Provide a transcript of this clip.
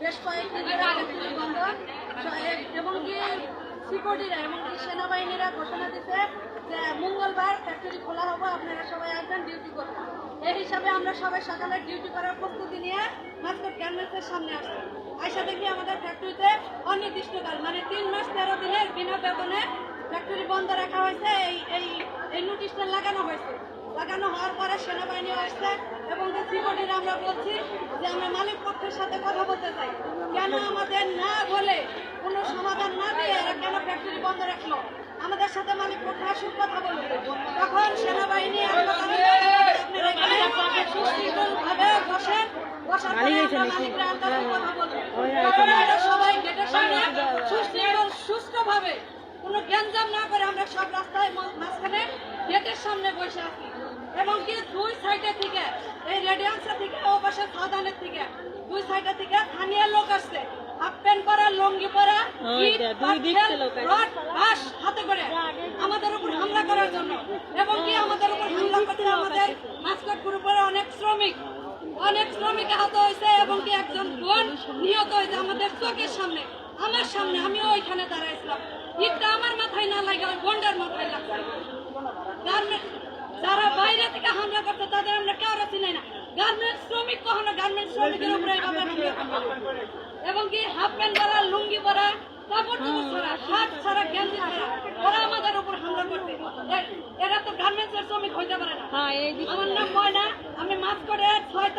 বেশ কয়েকদিন ধরে ফ্যাক্টরি বন্ধ স- এ- এবং কি সিকিউরিটিরা এবং কি সেনাবাহিনীরা ঘোষণা দিতে যে মঙ্গলবার ফ্যাক্টরি খোলা হবে, আপনারা সবাই আসবেন ডিউটি করবেন এই হিসাবে আমরা সবাই সকালে ডিউটি করার প্রস্তুতি নিয়ে মাস্টার ক্যানভাসের সামনে আসছি। আইসা দেখি আমাদের ফ্যাক্টরিতে অনির্দিষ্টকাল মানে তিন মাস তেরো দিনের বিনা বেতনে ফ্যাক্টরি বন্ধ রাখা হয়েছে, এই এই এই নোটিশটা লাগানো হয়েছে। লাগানো হওয়ার পরে সেনাবাহিনী আসছে এবং যে সিকিউরিটিরা আমরা বলছি যে আমরা পক্ষের সাথে কথা বলতে চাই। কেন আমাদের না বলে কোনো সমাধান না দিয়ে এরা কেন ফ্যাক্টরি বন্ধ রাখল? আমাদের সাথে মালিক পক্ষ আসুক কথা বলবে তখন সেনাবাহিনী আমরা আপনারা এখানে সুশৃঙ্খলভাবে বসেন বসার মালিকরা আন্দাজে কথা বলব সবাই গেটের সামনে সুশৃঙ্খল সুস্থভাবে কোনো গ্যাঞ্জাম না করে আমরা সব রাস্তায় মাঝখানে গেটের সামনে বসে আছি। এবং কি দুই সাইডে থেকে এই থেকে ও থেকে দুই সাইডে থেকে স্থানীয় লোক আসছে। হাফ প্যান্ট পরা লুঙ্গি পরা হাতে করে আমাদের উপর হামলা করার জন্য। এবং কি আমাদের উপর হামলা করতে আমাদের মাস্কট গ্রুপের অনেক শ্রমিক অনেক শ্রমিক আহত হয়েছে এবং কি একজন বোন নিহত হয়েছে আমাদের চোখের সামনে আমার সামনে। আমিও ওইখানে দাঁড়াইছিলাম। ইটটা আমার মাথায় না লাগে ওই বোনটার মাথায় লাগছে। যারা বাইরে থেকে হামলা করছে তাদের না। গার্মেন্টস শ্রমিক কখনো শ্রমিকের উপরে হামলা করবে। এবং কি হাফ প্যান্ট পরা লুঙ্গি পরা কাপড় চোপড় ছাড়া শার্ট ছাড়া গেঞ্জি ছাড়া ওরা আমাদের উপর হামলা করবে। এরা তো গার্মেন্টস এর শ্রমিক হইতে পারে না। আমার নাম ময়না আমি মাছ করে ছয়